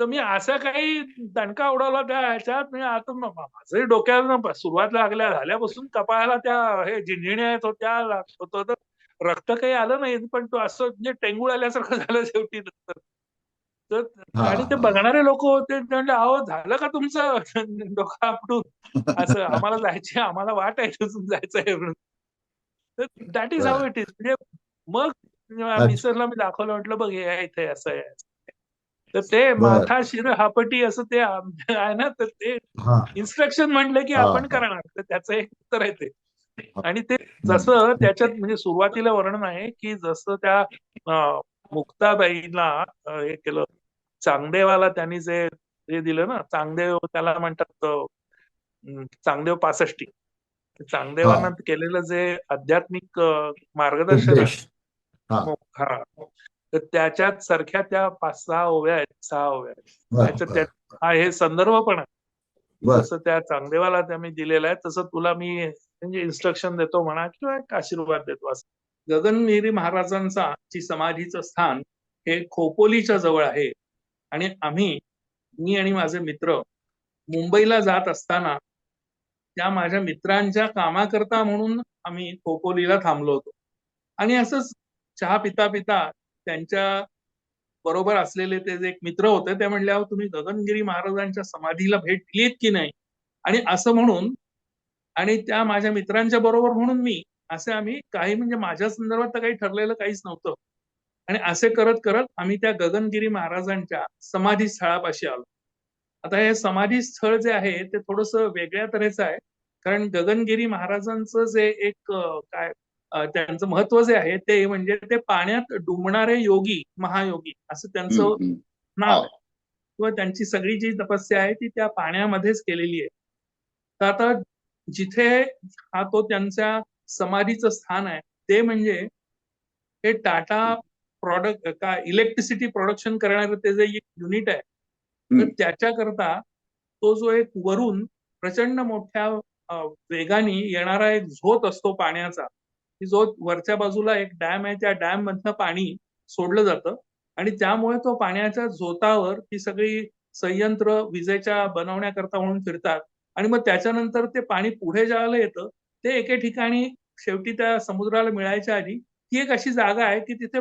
तर मी असा काही दणका उडवला त्या ह्याच्यात म्हणजे आता म- म- माझंही डोक्याला ना सुरुवात लागल्या झाल्यापासून कपाळाला त्या हे झिंझिण्या येत होत्या होतं तर रक्त काही आलं नाही पण तो असं म्हणजे टेंगूळ आल्यासारखं झालं शेवटी नंतर. तर आणि ते. बघणारे लोक होते ते म्हणले अहो झालं का तुमचं डोकं आपटून? असं आम्हाला जायचे आम्हाला वाट आहे तिथून जायचंय म्हणून. तर that is how it is म्हणजे मग मिसरला मी दाखवलं म्हटलं बघ हे आहे इथे असं आहे. तर ते. माथा शिर हापटी असं ते आहे ना तर ते इन्स्ट्रक्शन म्हणलं की आपण. करणार. तर त्याचं एक उत्तर आहे ते. आणि ते जसं त्याच्यात म्हणजे सुरुवातीला वर्णन आहे की जसं त्या मुक्ताबाईला हे केलं. चांगदेवाला त्यांनी जे हे दिलं ना चांगदेव त्याला म्हणतात चांगदेव पासष्टी. चांगदेवांना केलेलं जे आध्यात्मिक मार्गदर्शन हा हा. तर त्याच्यात सारख्या त्या पाच सहा ओव्या आहेत सहा ओव्या आहेत. त्याच्यात हा हे संदर्भ पण आहे. जसं त्या चांगदेवाला त्या मी दिलेलं आहे तसं तुला मी म्हणजे इन्स्ट्रक्शन देतो म्हणा किंवा एक आशीर्वाद देतो असं. गगनगिरी महाराजांचा ची समाधीचं स्थान हे खोपोलीच्या जवळ आहे. आणि आम्ही मी आणि माझे मित्र मुंबईला जात असताना त्या माझ्या मित्रांच्या कामाकरता म्हणून आम्ही खोपोलीला थांबलो होतो. आणि असंच चहा पिता पिता त्यांच्या बरोबर असलेले ते जे एक मित्र होते ते म्हणल्यावर तुम्ही गगनगिरी महाराजांच्या समाधीला भेट दिलीत की नाही? आणि असं म्हणून आणि त्या माझ्या मित्रांच्या बरोबर म्हणून मी असे आम्ही काही म्हणजे माझ्या संदर्भात तर काही ठरलेलं काहीच नव्हतं. आणि असे करत करत आम्ही त्या गगनगिरी महाराजांच्या समाधी स्थळापाशी आलो. आता हे समाधी स्थळ जे आहे ते थोडस वेगळ्या तऱ्हेचं आहे. कारण गगनगिरी महाराजांचं जे एक काय त्यांचं महत्त्व जे आहे ते म्हणजे ते पाण्यात डुंबणारे योगी महायोगी असं त्यांचं. नाव आहे किंवा त्यांची सगळी जी तपस्या आहे ती त्या पाण्यामध्येच केलेली आहे तर आता जिथे हा तो त्यांच्या समाधीचं स्थान आहे ते म्हणजे हे टाटा प्रॉडक्ट काय इलेक्ट्रिसिटी प्रोडक्शन करणारं ते जे युनिट आहे तर. त्याच्याकरता तो जो एक वरून प्रचंड मोठ्या वेगाने येणारा एक झोत असतो पाण्याचा की जो वरच्या बाजूला एक डॅम आहे त्या डॅम मधनं पाणी सोडलं जातं. आणि त्यामुळे तो पाण्याच्या झोतावर ती सगळी संयंत्र विजेच्या बनवण्याकरता म्हणून फिरतात. आणि मग त्याच्यानंतर ते पाणी पुढे ज्याला येतं ते एके ठिकाणी शेवटी त्या समुद्राला मिळायच्या आधी ती एक अशी जागा आहे की तिथे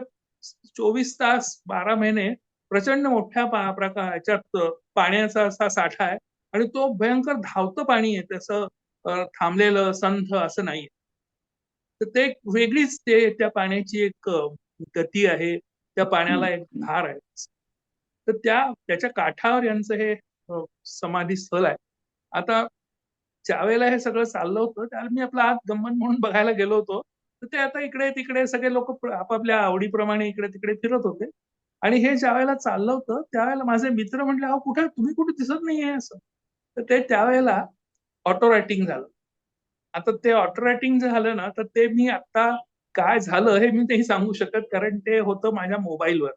चोवीस तास बारा महिने प्रचंड मोठ्या प्रकार ह्याच्यात पाण्याचा असा साठा आहे. आणि तो भयंकर धावतं पाणी आहे. त्याचं थांबलेलं संथ असं नाहीये. तर ते एक वेगळीच ते त्या पाण्याची एक गती आहे. त्या पाण्याला एक धार आहे. तर त्या त्याच्या काठावर यांचं हे समाधी स्थळ आहे. आता ज्यावेळेला हे सगळं चाललं होतं त्यावेळेला मी आपला आत गंमत म्हणून बघायला गेलो होतो. तर ते आता इकडे तिकडे सगळे लोक आपापल्या आवडीप्रमाणे इकडे तिकडे फिरत होते. आणि हे ज्यावेळेला चाललं होतं त्यावेळेला माझे मित्र म्हटले अहो कुठे? तुम्ही कुठे दिसत नाहीये असं. तर ते त्यावेळेला ऑटो रायटिंग झालं. आता ते ऑटो रायटिंग झालं ना तर ते मी आता काय झालं हे मी तेही सांगू शकत कारण ते होतं माझ्या मोबाईलवर.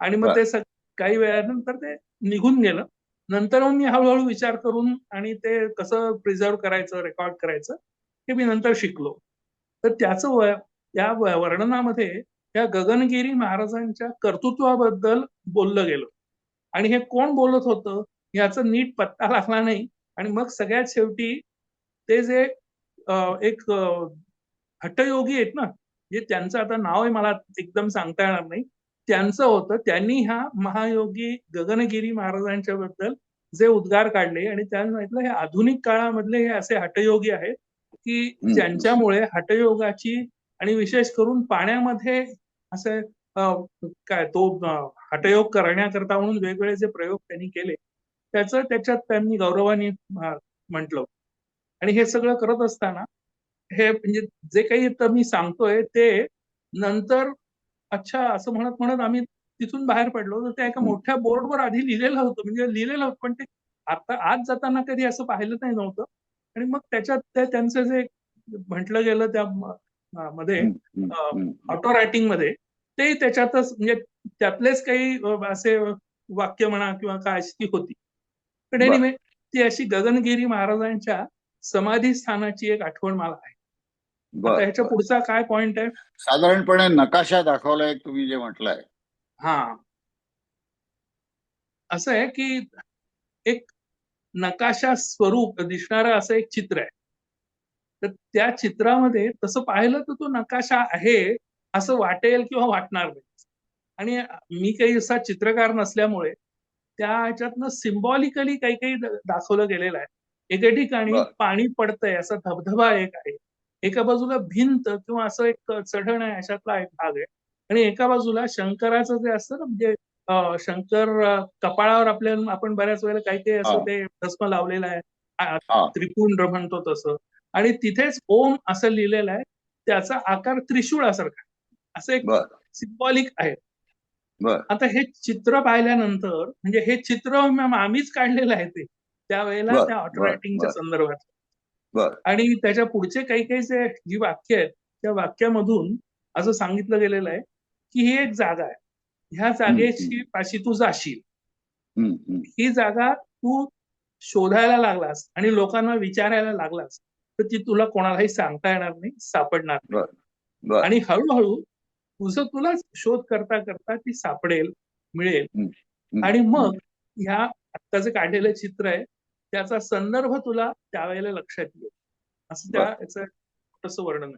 आणि मग. ते काही वेळानंतर ते निघून गेलं. नंतर मग मी हळूहळू विचार करून आणि ते कसं प्रिझर्व करायचं रेकॉर्ड करायचं हे मी नंतर शिकलो. तर त्याचं या वर्णनामध्ये या गगनगिरी महाराजांच्या कर्तृत्वाबद्दल बोललं गेलं. आणि हे कोण बोलत होतं याचा नीट पत्ता लागला नाही. आणि मग सगळ्यात शेवटी ते जे एक अं, हठयोगी आहेत ना जे त्यांचं आता नाव आहे मला एकदम सांगता येणार नाही त्यांचं होतं त्यांनी ह्या महायोगी गगनगिरी महाराजांच्या बद्दल जे उद्गार काढले आणि त्यांनी म्हटलं हे आधुनिक काळामधले हे असे हठयोगी आहेत की. ज्यांच्यामुळे हठयोगाची आणि विशेष करून पाण्यामध्ये असे काय तो अं, हठयोग करण्याकरता म्हणून वेगवेगळे जे प्रयोग त्यांनी केले त्याचं त्याच्यात त्यांनी गौरवाने म्हटलं आणि हे सगळं करत असताना हे म्हणजे जे काही मी सांगतोय ते नंतर अच्छा असं म्हणत म्हणत आम्ही तिथून बाहेर पडलो तर त्या एका मोठ्या बोर्डवर आधी लिहिलेलं होतं म्हणजे लिहिलेलं होतं पण ते आता आज जाताना कधी असं पाहिलं नाही नव्हतं आणि मग त्याच्यात ते त्यांचं जे म्हटलं गेलं त्या मध्ये. ऑटो रायटिंगमध्ये ते त्याच्यातच म्हणजे त्यातलेच काही असे वाक्य म्हणा किंवा काय अशी ती होती पण. एनिवे ती अशी गगनगिरी महाराजांच्या समाधी स्थानाची एक आठवण मला आहे. आता ह्याच्या. पुढचा काय पॉइंट आहे? साधारणपणे नकाशा दाखवलाय तुम्ही जे म्हटलंय. हा. असं आहे की एक नकाशा स्वरूप दिसणारं असं एक चित्र आहे. तर त्या चित्रामध्ये तसं पाहिलं तर तो नकाशा आहे असं वाटेल किंवा वाटणार नाही. आणि मी काही असा चित्रकार नसल्यामुळे त्या ह्याच्यातनं सिम्बॉलिकली काही काही दाखवलं गेलेलं आहे. एके ठिकाणी. पाणी पडतंय असा धबधबा एक आहे. एका बाजूला भिंत किंवा असं एक चढण आहे अशातला एक भाग आहे. आणि एका बाजूला शंकराचं जे असतं ना म्हणजे शंकर कपाळावर आपल्या आपण बऱ्याच वेळेला काही काही असं. ते भस्म लावलेलं आहे. त्रिपुंड म्हणतो तसं. आणि तिथेच ओम असं लिहिलेलं आहे. त्याचा आकार त्रिशूळासारखा असं एक सिम्बॉलिक आहे. आता हे चित्र पाहिल्यानंतर म्हणजे हे चित्र आम्हीच काढलेलं आहे ते. त्यावेळेला त्या बर, ऑटोरायटिंगच्या बर. संदर्भात. आणि त्याच्या पुढचे काही काही जे जी वाक्य आहेत त्या वाक्यामधून असं सांगितलं गेलेलं आहे की ही एक जागा आहे. ह्या जागेची पाशी तू जाशील. ही जागा तू शोधायला लागलास आणि लोकांना विचारायला लागलास तर ती तुला कोणालाही सांगता येणार नाही सापडणार नाही. आणि हळूहळू तुझं तुला शोध करता करता ती सापडेल मिळेल. आणि मग. ह्या आत्ताचं काढलेलं चित्र आहे त्याचा संदर्भ तुला त्यावेळेला लक्षात येईल. असं त्या. याचं वर्णन आहे.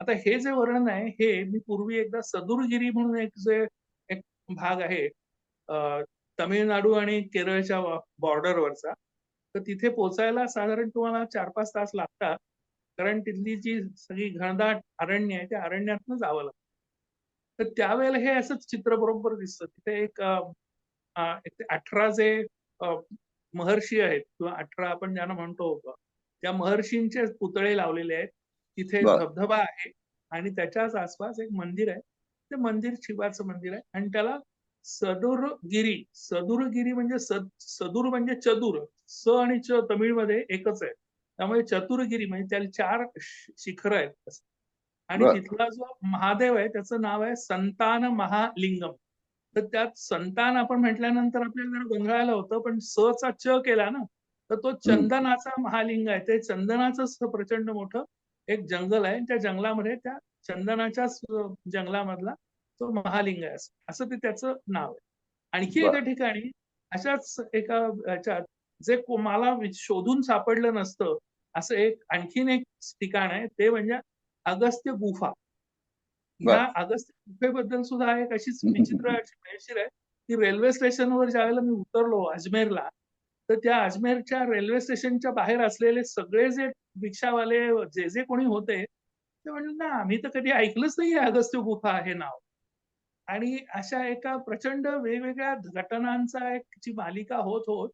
आता हे जे वर्णन आहे हे मी पूर्वी एकदा सदुरगिरी म्हणून एक जे एक भाग आहे तामिळनाडू आणि केरळच्या बॉर्डरवरचा तर तिथे पोचायला साधारण तुम्हाला चार पाच तास लागतात कारण तिथली जी सगळी घनदाट अरण्य आहे त्या अरण्यातनं जावं लागतं. तर त्यावेळेला हे असंच चित्र बरोबर दिसतं. तिथे एक अठरा जे महर्षी आहेत किंवा अठरा आपण ज्यांना म्हणतो त्या महर्षींचे पुतळे लावलेले आहेत तिथे. धबधबा आहे आणि त्याच्याच आसपास एक मंदिर आहे ते मंदिर शिवाचं मंदिर आहे आणि त्याला सदुरगिरी सदुरगिरी म्हणजे सद सदूर म्हणजे चतुर स आणि च तमिळमध्ये एकच आहे त्यामुळे चतुरगिरी म्हणजे त्याला चार शिखर आहेत. आणि. तिथला जो महादेव आहे त्याचं नाव आहे संतान महालिंगम तर त्यात संतान आपण म्हटल्यानंतर आपल्याला जरा गोंधळायला होतं पण स चा च केला ना तर तो चंदनाचा महालिंग आहे. ते चंदनाचं प्रचंड मोठं एक जंगल आहे. त्या जंगलामध्ये त्या चंदनाच्याच अं, जंगलामधला तो महालिंग आहे असं. असं ते त्याचं नाव आहे. आणखी. एका ठिकाणी अशाच एका ह्याच्यात जे मला शोधून सापडलं नसतं असं एक आणखीन एक ठिकाण आहे. ते म्हणजे अगस्त्य गुफा. अगस्त्य गुफेबद्दल सुद्धा एक अशीच विचित्र अशी आहे की रेल्वे स्टेशनवर ज्यावेळेला मी उतरलो अजमेरला तर त्या अजमेरच्या रेल्वे स्टेशनच्या बाहेर असलेले सगळे जे रिक्षावाले जे जे कोणी होते ते म्हणले ना आम्ही तर कधी ऐकलंच नाही अगस्त्य गुफा हे नाव. आणि अशा एका प्रचंड वेगवेगळ्या घटनांचा एक ची मालिका होत होत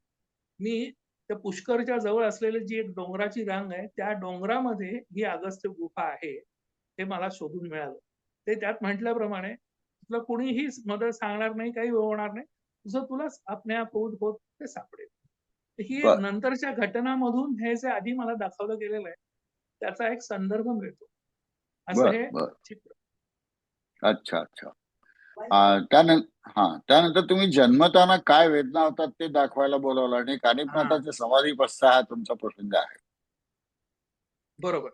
मी त्या पुष्करच्या जवळ असलेली जी एक डोंगराची रांग आहे त्या डोंगरामध्ये ही अगस्त्य गुफा आहे हे मला शोधून मिळालं. ते त्यात म्हटल्याप्रमाणे तुला कोणीही मदत सांगणार नाही काही होणार नाही. तुझं तुलाच आपल्या होत होत ते सापडेल. ही. नंतरच्या घटनामधून हे जे आधी मला दाखवलं गेलेलं आहे त्याचा एक संदर्भ मिळतो. असं हे चित्र. अच्छा अच्छा. त्यानंतर हा त्यानंतर तुम्ही जन्मताना काय वेदना होतात ते दाखवायला बोलवलं आणि कानिपनाथाच्या समाधी बसता हा तुमचा प्रसंग आहे. बरोबर.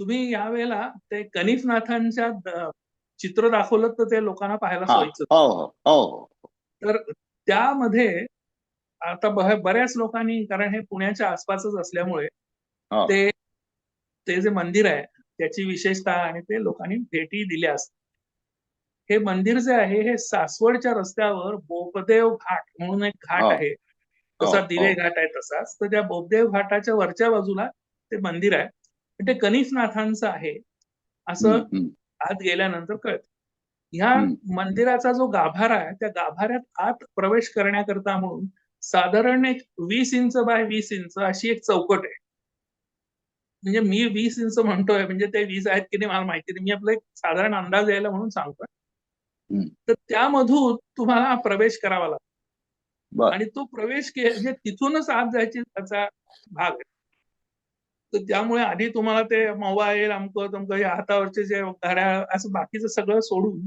तुम्ही यावेळेला ते कनिफनाथांच्या चित्र दाखवलं तर ते लोकांना पाहायला सोयीचं. हो हो हो. तर त्यामध्ये आता बऱ्याच लोकांनी कारण हे पुण्याच्या आसपासच असल्यामुळे. ते ते जे मंदिर आहे त्याची विशेषता आणि ते लोकांनी भेटी दिल्या असतात. हे मंदिर जे आहे हे सासवडच्या रस्त्यावर बोपदेव घाट म्हणून एक घाट. आहे. तसा हो, दिवे. घाट आहे तसाच. तर त्या बोपदेव घाटाच्या वरच्या बाजूला ते मंदिर आहे. ते कनिफनाथांचं आहे. असं आत गेल्यानंतर कळत. ह्या. मंदिराचा जो गाभारा आहे त्या गाभाऱ्यात आत प्रवेश करण्याकरता म्हणून साधारण एक वीस इंच बाय वीस इंच अशी एक चौकट आहे. म्हणजे मी वीस इंच म्हणतोय म्हणजे ते वीस आहेत की नाही मला माहिती नाही. मी आपला एक साधारण अंदाज यायला म्हणून सांगतोय. तर त्यामधून तुम्हाला प्रवेश करावा लागतो. आणि तो प्रवेश के- म्हणजे तिथूनच आत जायची त्याचा भाग आहे. तर त्यामुळे आधी तुम्हाला ते मोबाईल अमकं तमकं या हातावरचे जे घड्याळ असं बाकीचं सगळं सोडून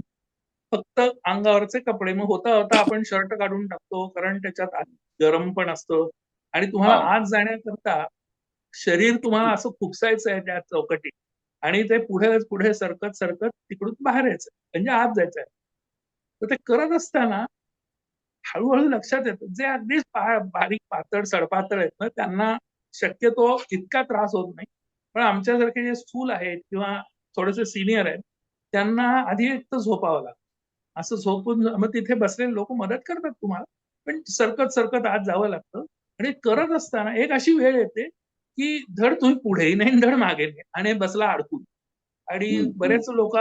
फक्त अंगावरचे कपडे. मग होता होता आपण शर्ट काढून टाकतो कारण त्याच्यात गरम पण असतं. आणि तुम्हाला हा. आत जाण्याकरता शरीर तुम्हाला असं खुपसायचं आहे त्या चौकटीत. आणि ते पुढे पुढे सरकत सरकत तिकडून बाहेर यायचं म्हणजे आत जायचं आहे. तर ते करत असताना हळूहळू लक्षात येतं. जे अगदीच बारीक पातळ सडपातळ आहेत ना त्यांना शक्यतो इतका त्रास होत नाही. पण आमच्यासारखे जे स्थूल आहेत किंवा थोडेसे सिनियर आहेत त्यांना आधी एक तर झोपावं लागतं. असं झोपून मग तिथे बसलेले लोक मदत करतात तुम्हाला पण सरकत सरकत आत जावं लागतं. आणि करत असताना एक अशी वेळ येते की धड तुम्ही पुढेही नाही धड मागे नाही आणि बसला अडकून. आणि बरेच लोक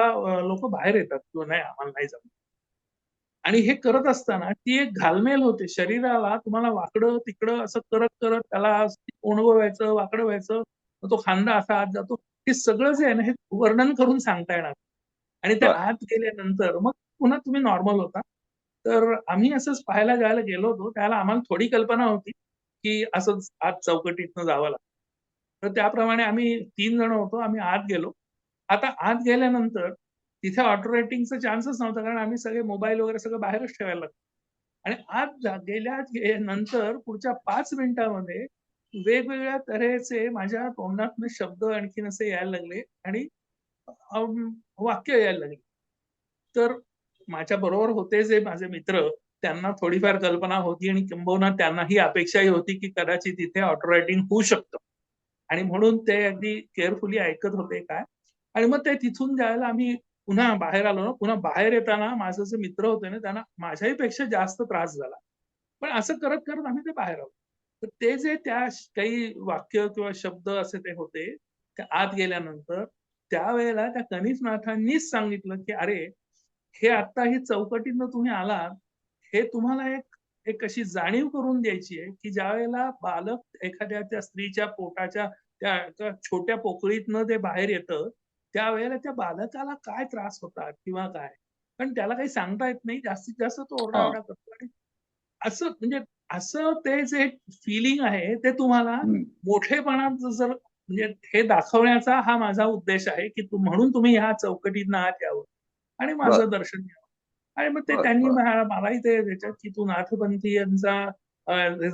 लोक बाहेर येतात किंवा नाही आम्हाला नाही जमत. आणि हे करत असताना ती एक घालमेल होते. शरीराला तुम्हाला वाकडं तिकडं असं करत करत त्याला ओणवं व्हायचं वाकडं व्हायचं तो खांदा असा आत जातो. हे सगळं जे आहे ना हे वर्णन करून सांगता येणार. आणि त्या. आत गेल्यानंतर मग पुन्हा तुम्ही नॉर्मल होता. तर आम्ही असंच पाहायला जायला गेलो होतो. त्याला आम्हाला थोडी कल्पना होती की असंच आत चौकटीतनं जावं लागतं. तर त्याप्रमाणे आम्ही तीन जण होतो आम्ही आत गेलो. आता आत गेल्यानंतर तिथे ऑटो रेटिंगचा चान्सच नव्हता कारण आम्ही सगळे मोबाईल वगैरे सगळं बाहेरच ठेवायला लागतो आणि आत गेल्या नंतर पुढच्या पाच मिनिटामध्ये वेगवेगळ्या तऱ्हेचे माझ्या तोंडात शब्द आणखीन असे यायला लागले आणि वाक्य यायला लागले. तर माझ्या बरोबर होते जे माझे मित्र त्यांना थोडीफार कल्पना होती आणि किंबहुना त्यांना ही अपेक्षाही होती की कदाचित तिथे ऑटो रायटिंग होऊ शकतं. आणि म्हणून ते अगदी केअरफुली ऐकत होते काय. आणि मग ते तिथून ज्यावेळेला आम्ही पुन्हा बाहेर आलो ना पुन्हा बाहेर येताना माझे जे मित्र होते ना त्यांना माझ्याही पेक्षा जास्त त्रास झाला. पण असं करत करत आम्ही ते बाहेर आलो. तर ते जे त्या काही वाक्य किंवा शब्द असे ते होते ते आत गेल्यानंतर त्यावेळेला त्या कनिष्ठनाथांनीच सांगितलं की अरे हे आता ही चौकटीतनं तुम्ही आलात हे तुम्हाला एक एक अशी जाणीव करून द्यायची आहे की ज्या वेळेला बालक एखाद्या त्या स्त्रीच्या पोटाच्या त्या त्या छोट्या पोकळीतनं ते बाहेर येतं त्यावेळेला त्या बालकाला काय त्रास होतात किंवा काय? पण त्याला काही सांगता येत नाही. जास्तीत जास्त तो ओरडाओरडा करतो. आणि असं म्हणजे असं ते जे फिलिंग आहे ते तुम्हाला. मोठेपणात जर म्हणजे हे दाखवण्याचा हा माझा उद्देश आहे की तु- म्हणून तुम्ही ह्या चौकटीत आत यावं आणि माझं. दर्शन घ्यावं. आणि मग ते त्यांनी मलाही ते त्याच्यात की तू नाथपंथीयांचा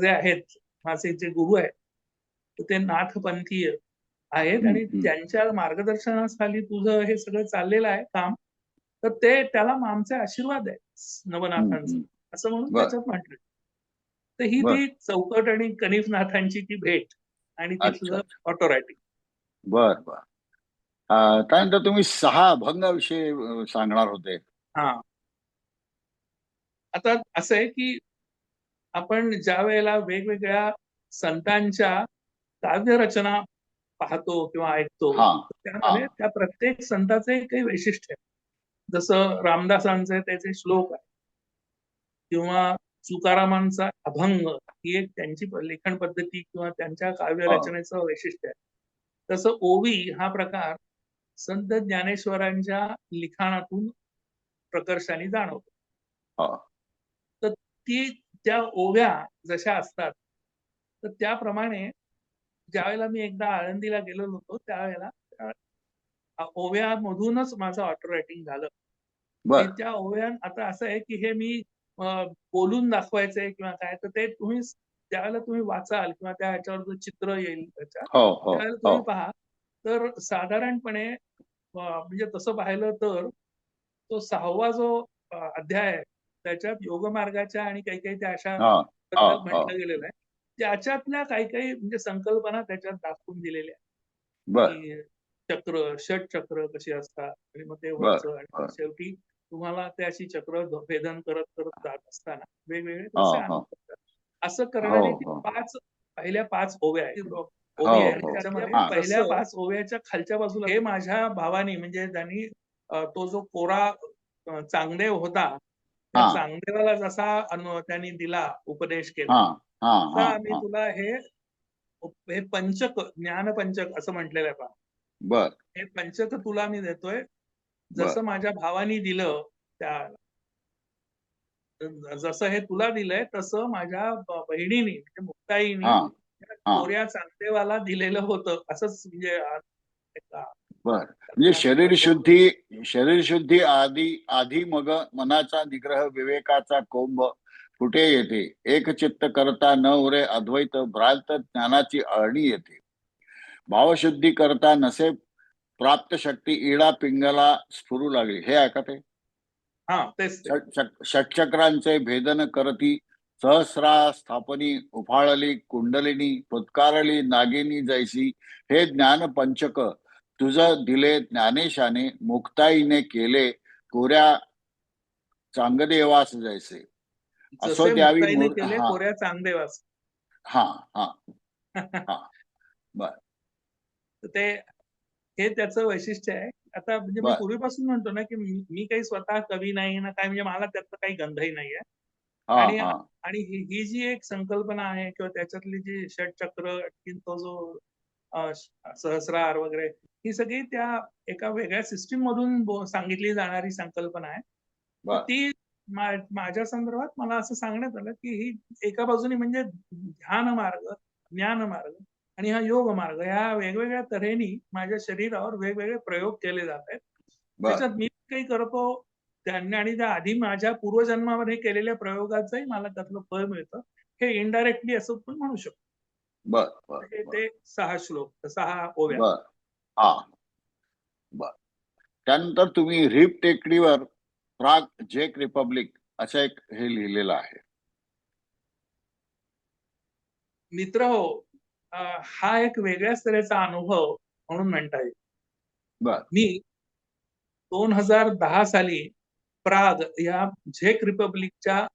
जे आहेत माझे जे गुरु आहेत ते नाथपंथीय. आहेत आणि. त्यांच्या मार्गदर्शनाखाली तुझं हे सगळं चाललेलं आहे काम तर ते त्याला आमचे आशीर्वाद हम्म, नवनाथांचे. असं म्हणून. त्याच्यात म्हटलं तर ही. ती चौकट आणि कनिफनाथांची ती भेट आणि तिथलं. ऑटो रायटिंग बर बर अं, त्यानंतर तुम्ही सहा अभंगाविषयी सांगणार होते हा आता असं आहे की आपण ज्या वेळेला वेगवेगळ्या संतांच्या काव्यरचना पाहतो किंवा ऐकतो. त्यामध्ये. त्या प्रत्येक संताचे काही वैशिष्ट्य आहे जसं रामदासांचे त्याचे श्लोक आहे किंवा तुकारामांचा अभंग ही एक त्यांची लेखन पद्धती किंवा त्यांच्या काव्यरचनेचं वैशिष्ट्य आहे. तसं ओवी हा प्रकार संत ज्ञानेश्वरांच्या लिखाणातून प्रकर्षाने जाणवतो. तर ती त्या ओव्या जशा असतात तर त्याप्रमाणे ज्यावेळेला मी एकदा आळंदीला गेलो होतो त्यावेळेला त्या ओव्यामधूनच माझं ऑटो रायटिंग झालं. त्या ओव्या आता असं आहे की हे मी बोलून दाखवायचंय किंवा काय तर ते तुम्ही ज्यावेळेला तुम्ही वाचाल किंवा त्या ह्याच्यावर जो चित्र येईल त्याच्या हो हो त्यावेळेला हो. तुम्ही पहा तर साधारणपणे म्हणजे तसं पाहिलं तर तो सहावा जो अध्याय आहे त्याच्यात योगमार्गाच्या आणि काही काही त्या अशा हा हा. म्हटलं गेलेलं आहे. त्याच्यातल्या काही काही म्हणजे संकल्पना त्याच्यात दाखवून दिलेल्या आहेत बर की चक्र षट चक्र कशी असतात आणि मग ते वरचं आणि. शेवटी तुम्हाला ते अशी चक्र ध- भेदन करत करत जात असताना वेगवेगळे तसे हा. असं करणारी हो, ती. पाच पहिल्या पाच ओव्या आहेत हो, ओवी आहे. त्याच्यामध्ये. पहिल्या पाच ओव्याच्या खालच्या बाजूला हे माझ्या भावानी म्हणजे त्यांनी तो जो कोरा चांगदेव होता त्या. चांगदेवाला जसा अनु त्यांनी दिला उपदेश केला आम्ही तुला हे हे पंचक ज्ञान पंचक असं म्हटलेलं आहे पहा बर. हे पंचक तुला मी देतोय. जसं माझ्या भावानी दिलं त्या जसं हे तुला दिलंय तसं माझ्या बहिणीने म्हणजे मुक्ताईनी. कोऱ्या चांदेवाला दिलेलं होतं. असंच म्हणजे बर. म्हणजे शरीर शुद्धी शरीर शुद्धी आधी आधी मग मनाचा निग्रह विवेकाचा कोंब कुठे येते? एक चित्त करता न उरे अद्वैत भ्रांत ज्ञानाची अळणी येते. भावशुद्धी करता नसे प्राप्त शक्ती इडा पिंगला स्फुरू लागली. हे ऐका ते? हा तेच ते. षट- षट- षटचक्रांचे भेदन करती सहस्रा स्थापनी उफाळली कुंडलिनी फुत्कारली नागिनी जैसी. हे ज्ञान पंचक तुझ दिले ज्ञानेशाने मुक्ताईने केले कोऱ्या चांगदेवास जैसे. असो द्यावी हा. कोऱ्या चांगदेवास हा हा बर. ते हे त्याचं वैशिष्ट्य आहे आता म्हणजे मी. पूर्वीपासून म्हणतो ना की मी काही स्वतः कवी नाही ना काय म्हणजे मला त्यातलं काही गंधही नाहीये आणि हा आणि ही जी एक संकल्पना आहे किंवा त्याच्यातली जी षटचक्र तो जो सहस्रार वगैरे ही सगळी त्या एका वेगळ्या सिस्टीम मधून सांगितली जाणारी संकल्पना आहे. ती माझ्या संदर्भात मला असं सांगण्यात आलं की ही एका बाजूने म्हणजे ध्यान मार्ग ज्ञान मार्ग आणि हा योग मार्ग या वेगवेगळ्या तऱ्हेने माझ्या शरीरावर वेगवेगळे प्रयोग केले जात आहेत. त्याच्यात मी काही करतो त्यांनी आणि त्या आधी माझ्या पूर्वजन्मामध्ये केलेल्या प्रयोगाचंही मला त्यातलं फळ मिळतं. हे इनडायरेक्टली असं पण म्हणू शकतो. बर बर हे बर. ते सहा श्लोक सहा ओव्या. हा. त्यानंतर तुम्ही रिप टेकडीवर प्राग झेक रिपब्लिक असं एक हे लिहिलेलं आहे. मित्र हो हा एक वेगळ्याच तऱ्हेचा अनुभव म्हणून म्हणता येईल. मी दोन हजार दहा साली प्राग या झेक रिपब्लिकच्या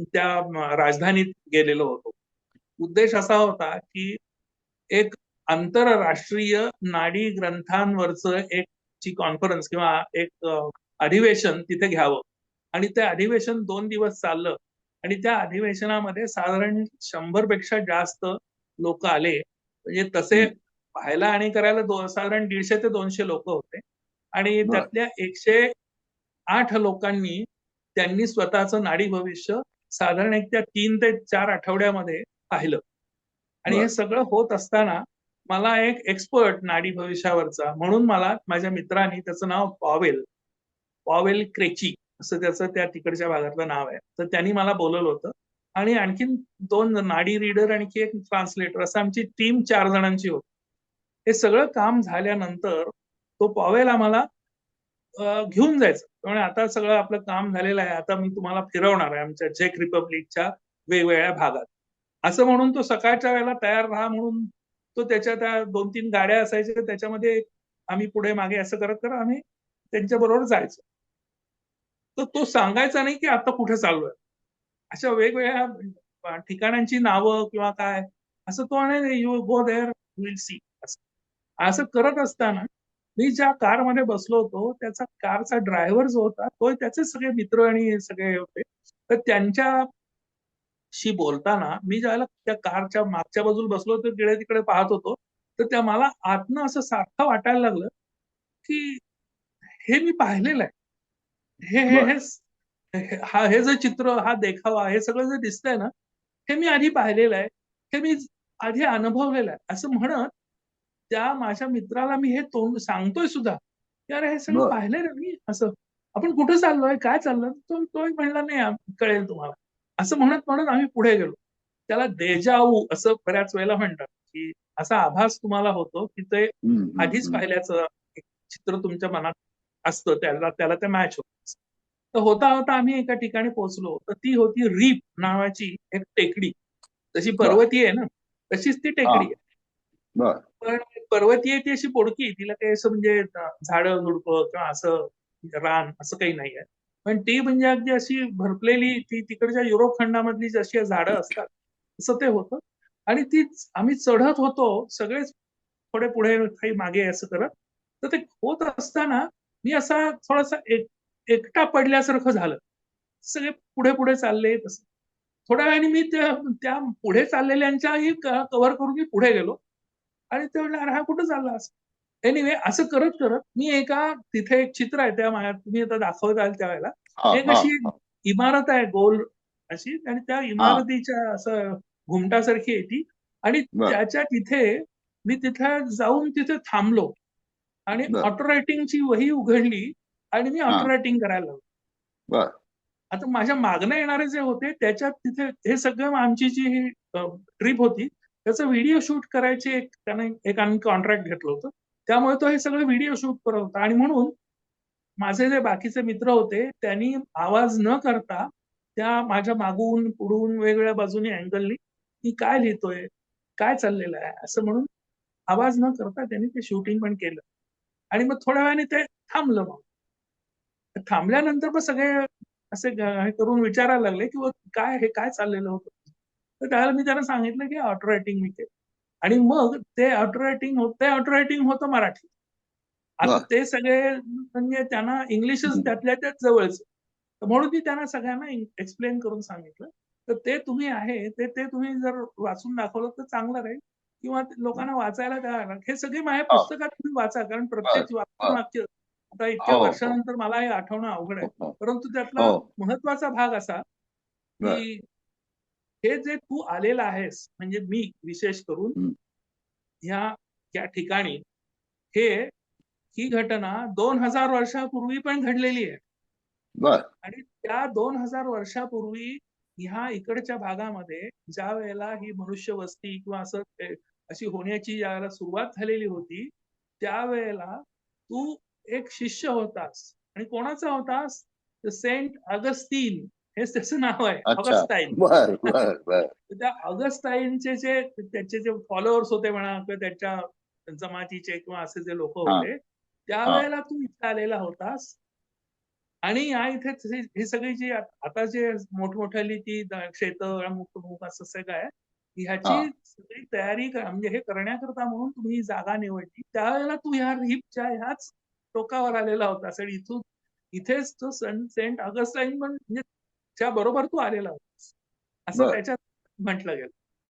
त्या राजधानीत गेलेलो होतो. उद्देश असा होता की एक आंतरराष्ट्रीय नाडी ग्रंथांवरचं एक ची कॉन्फरन्स किंवा एक अधिवेशन तिथे घ्यावं आणि ते अधिवेशन दोन दिवस चाललं आणि त्या अधिवेशनामध्ये साधारण शंभरपेक्षा जास्त लोक आले म्हणजे तसे. पाहायला आणि करायला साधारण दीडशे ते दोनशे लोक होते आणि. त्यातल्या एकशे आठ लोकांनी त्यांनी स्वतःचं नाडी भविष्य साधारण एक त्या तीन ते चार आठवड्यामध्ये पाहिलं आणि. हे सगळं होत असताना मला एक एक्सपर्ट नाडी भविष्यावरचा म्हणून मला माझ्या मित्राने त्याचं नाव पॉवेल पॉवेल क्रेची असं त्याचं त्या तिकडच्या भागातलं नाव आहे. तर त्यांनी मला बोलवलं होतं. आणि आणखीन दोन नाडी रीडर आणखी एक ट्रान्सलेटर असं आमची टीम चार जणांची होती. हे सगळं काम झाल्यानंतर तो पॉवेल आम्हाला घेऊन जायचं. त्यामुळे आता सगळं आपलं काम झालेलं आहे. आता मी तुम्हाला फिरवणार आहे आमच्या झेक रिपब्लिकच्या वेगवेगळ्या भागात. असं म्हणून तो सकाळच्या वेळेला तयार राहा म्हणून तो त्याच्या त्या दोन तीन गाड्या असायच्या. त्याच्यामध्ये आम्ही पुढे मागे असं करत करत आम्ही त्यांच्या बरोबर जायचो. तर तो सांगायचा नाही की आता कुठे चालू आहे अशा वेगवेगळ्या ठिकाणांची नावं किंवा काय असं तो आणि you go there will see असं. असं करत असताना मी ज्या कारमध्ये बसलो होतो त्याचा कारचा ड्रायव्हर जो होता तो त्याचे सगळे मित्र आणि सगळे होते. तर त्यांच्याशी बोलताना मी ज्यावेळेला त्या कारच्या मागच्या बाजूला बसलो होतो तिकडे तिकडे पाहत होतो तर त्या मला आतनं असं सारखं वाटायला लागलं की हे मी पाहिलेलं आहे. हे हे. हे हे- हा हे जे चित्र हा देखावा हे सगळं जे दिसतंय ना हे मी आधी पाहिलेलं आहे हे मी आधी अनुभवलेलं आहे असं म्हणत त्या माझ्या मित्राला मी हे तोंड सांगतोय सुद्धा अरे हे सगळं बर. पाहिलंय ना मी असं आपण कुठे चाललोय काय चाललोय तो तो म्हणला नाही कळेल तुम्हाला असं म्हणत म्हणत आम्ही पुढे गेलो त्याला देजाऊ असं बऱ्याच वेळेला म्हणतात की असा आभास तुम्हाला होतो की ते आधीच. पाहिल्याचं चित्र तुमच्या मनात असतं त्याला त्याला ते मॅच होत तर होता होता आम्ही एका ठिकाणी पोहोचलो. तर ती होती रीप नावाची एक टेकडी. जशी पर्वती आहे ना? तशीच ती टेकडी आहे. पण पर्वती आहे ती अशी पोडकी. तिला काही असं म्हणजे झाडं झुडपं किंवा असं रान असं काही नाही आहे. पण ती म्हणजे अगदी अशी भरपलेली ती तिकडच्या युरोप खंडामधली जशी झाडं असतात तसं ते होतं. आणि ती आम्ही चढत होतो सगळेच थोडे पुढे काही मागे असं करत. तर ते होत असताना मी असा थोडासा एक एकटा पडल्यासारखं झालं. सगळे पुढे पुढे चालले तसं. थोड्या वेळाने मी त्या पुढे चाललेल्यांच्याही कव्हर करून मी पुढे गेलो. आणि ते म्हणलं अरे हा कुठं चालला असं? एनिवे असं करत करत मी एका तिथे एक चित्र आहे त्या मा- तुम्ही आता दाखवत आहात त्यावेळेला एक अशी. इमारत आहे गोल अशी. आणि त्या इमारतीच्या असं घुमटासारखी आहे ती. आणि. त्याच्या तिथे मी तिथे जाऊन तिथे थांबलो. आणि. ऑटो रायटिंगची वही उघडली आणि मी. ऑटो रायटिंग करायला लागलो. आता माझ्या मागणं येणारे जे होते त्याच्यात तिथे हे सगळं आमची जी ही ट्रिप होती त्याचं व्हिडिओ शूट करायचे एक त्याने एक आम्ही कॉन्ट्रॅक्ट घेतलं होतं. त्यामुळे तो हे सगळं व्हिडिओ शूट करत होता. आणि म्हणून माझे जे बाकीचे मित्र होते त्यांनी आवाज न करता त्या माझ्या मागून पुढून वेगवेगळ्या बाजूनी अँगलनी की काय लिहितोय? काय चाललेलं आहे? असं म्हणून आवाज न करता त्यांनी ते शूटिंग पण केलं. आणि मग थोड्या वेळाने ते थांबलं मग. थांबल्यानंतर मग सगळे असे हे करून विचारायला लागले की "व काय हे काय चाललेलं होतं? तर त्यावेळेला मी त्यांना सांगितलं की ऑटो रायटिंग मी केलं. आणि मग ते ऑटो रायटिंग होत ते ऑटो रायटिंग होतं मराठी. आता. ते सगळे म्हणजे त्यांना इंग्लिशच. त्यातल्या त्यात जवळच. तर म्हणून मी त्यांना सगळ्यांना एक्सप्लेन करून सांगितलं. तर ते तुम्ही आहे ते ते तुम्ही जर वाचून दाखवलं तर चांगलं राहील. किंवा लोकांना वाचायला द्यायला हे सगळे माझ्या हो. पुस्तकात तुम्ही वाचा कारण प्रत्येक वाक्य आता इतक्या हो, हो. वर्षानंतर मला हे आठवणं अवघड आहे परंतु त्यातला. महत्त्वाचा भाग असा. की हे जे तू आलेला आहेस म्हणजे मी विशेष करून. ह्या त्या ठिकाणी हे ही घटना दोन हजार वर्षापूर्वी पण घडलेली आहे आणि त्या दोन हजार वर्षापूर्वी ह्या इकडच्या भागामध्ये ज्या वेळेला ही मनुष्य वस्ती किंवा असं अशी होण्याची ज्यावेळेला सुरुवात झालेली होती त्यावेळेला तू एक शिष्य होतास. आणि कोणाचा होतास? सेंट अगस्तीन हेच त्याचं नाव आहे. तर त्या ऑगस्टाईनचे जे त्याचे जे फॉलोअर्स होते म्हणा किंवा त्याच्या जमातीचे किंवा असे जे लोक. होते त्यावेळेला तू इथे आलेला होतास. आणि या इथे ही सगळी जी आत- जे मोठमोठ्याली ती द- क्षेत्र मुख असं सगळं आहे. ह्याची सगळी तयारी कर- म्हणजे हे करण्याकरता म्हणून तुम्ही ही जागा निवडली. त्यावेळेला तू ह्या रिपच्या ह्याच टोकावर आलेला होतास आणि इथून इथेच तो सन- सेंट ऑगस्टाईन पण म्हणजे त्या बरोबर तू आलेला होतास. असं. त्याच्यात म्हटलं गेलं.